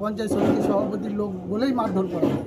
পঞ্চায়েত সমিতির সভাপতির লোক বলেই মারধর করা হয়।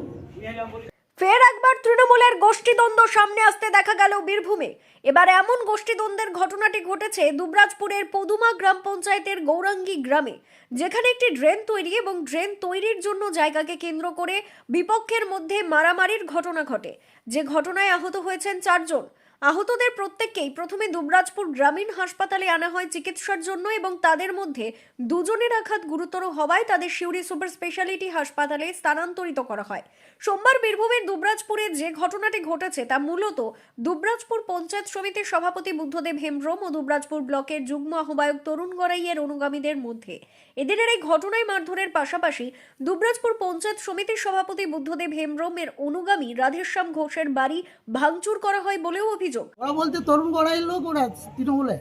ফের একবার তৃণমূলের গোষ্ঠীদ্বন্দ্ব সামনে আসতে দেখা গেল বীরভূমে। এবার এমন গোষ্ঠীদ্বন্দ্বের ঘটনাটি ঘটেছে দুবরাজপুরের পদুমা গ্রাম পঞ্চায়েতের গৌরাঙ্গী গ্রামে, যেখানে একটি ড্রেন তৈরি এবং ড্রেন তৈরির জন্য জায়গাকে কেন্দ্র করে বিপক্ষের মধ্যে মারামারির ঘটনা ঘটে। যে ঘটনায় আহত হয়েছেন চারজন। আহতদের প্রত্যেককেই প্রথমে দুবরাজপুর গ্রামীণ হাসপাতালে আনা হয় চিকিৎসার জন্য এবং তাদের মধ্যে দুজনের আঘাত গুরুতর হওয়ায় তাদের শিউরি সুপার স্পেশালিটি হাসপাতালে স্থানান্তরিত করা হয়। সোমবার বীরভূমের দুবরাজপুরে যে ঘটনাটি ঘটেছে তা মূলত দুবরাজপুর পঞ্চায়েত সমিতির সভাপতি বুদ্ধদেব হেমব্রম ও দুবরাজপুর ব্লকের যুগ্ম আহ্বায়ক তরুণ গড়াইয়ের অনুগামীদের মধ্যে। এদিনের এই ঘটনায় মারধরের পাশাপাশি দুবরাজপুর পঞ্চায়েত সমিতির সভাপতি বুদ্ধদেব হেমব্রমের অনুগামী রাধেশ্যাম ঘোষের বাড়ি ভাঙচুর করা হয় বলেও অভিযোগ। ওরা বলতে তরুণ গড়াই লোক ওরা তৃণমূলে।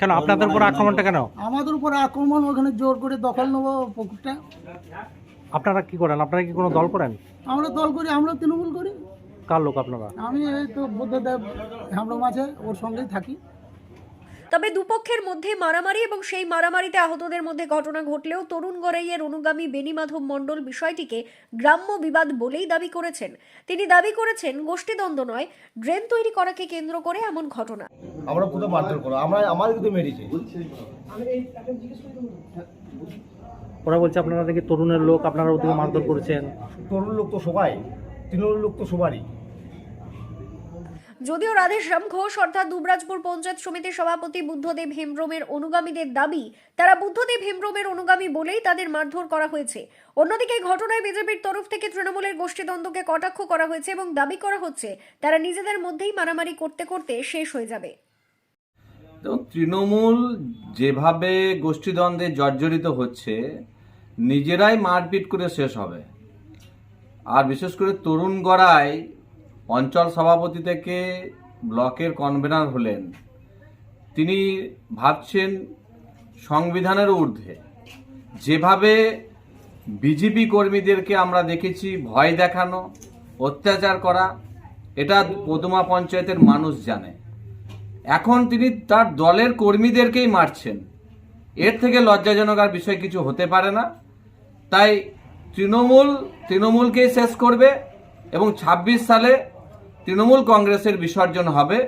কেন? আপনাদের উপর আক্রমণটা কেন? আমাদের উপর আক্রমণ ওখানে জোর করে দখল নেব পুকুরটা। আপনারা কি করেন? আপনারা কি কোনো দল করেন? আমরা দল করি আমরা তৃণমূল করি। কার লোক আপনারা? আমি এই তো বুদ্ধদেব হামড়ো মাঝে ওর সঙ্গেই থাকি। তবে দুপক্ষের মধ্যে মারামারি এবং সেই মারামারিতে আহতদের মধ্যে ঘটনা ঘটলেও তরুণ গড়াইয়ের অনুগামী বেনিমাধব মণ্ডল বিষয়টিকে গ্রাম্য বিবাদ বলেই দাবি করেছেন। তিনি দাবি করেছেন গোষ্ঠীদ্বন্দ্ব নয় ড্রেন তৈরি করাকে কেন্দ্র করে এমন ঘটনা। আমরা কোথাও মারধর করো আমরা আমার কিন্তু মেরেছে। ওরা বলছে আপনারা নাকি তরুণের লোক আপনারা ওদিকে মারধর করেছেন। তরুণ লোক তো সবাই তৃণমূল লোক তো সবারই। যদিও রাধেশ্যাম ঘোষ অর্থাৎ দুবরাজপুর পঞ্চায়েত সমিতির সভাপতি বুদ্ধদেব হেমব্রমের অনুগামীদের দাবি, তারা বুদ্ধদেব হেমব্রমের অনুগামী বলেই তাদের মারধর করা হয়েছে। অন্যদিকে ঘটনায় বিজেপির তরফ থেকে তৃণমূলের গোষ্ঠীদ্বন্দ্বকে কটাক্ষ করা হয়েছে এবং দাবি করা হচ্ছে, তারা নিজেদের মধ্যেই মারামারি করতে করতে শেষ হয়ে যাবে। তৃণমূল যেভাবে গোষ্ঠীদ্বন্দ্বে জর্জরিত হচ্ছে, নিজেরাই মারপিট করে শেষ হবে। আর বিশেষ করে তরুণ গড়াই অঞ্চল সভাপতি থেকে ব্লকের কনভেনার হলেন। তিনি ভাবছেন সংবিধানের ঊর্ধ্বে। যেভাবে বিজেপি কর্মীদেরকে আমরা দেখেছি, ভয় দেখানো, অত্যাচার করা, এটা পদুমা পঞ্চায়েতের মানুষ জানে। এখন তিনি তার দলের কর্মীদেরকেই মারছেন। এর থেকে লজ্জাজনক আর বিষয় কিছু হতে পারে না। তাই তৃণমূল, তৃণমূলকেই শেষ করবে এবং ২৬ সালে তৃণমূল কংগ্রেসের বিসর্জন হবে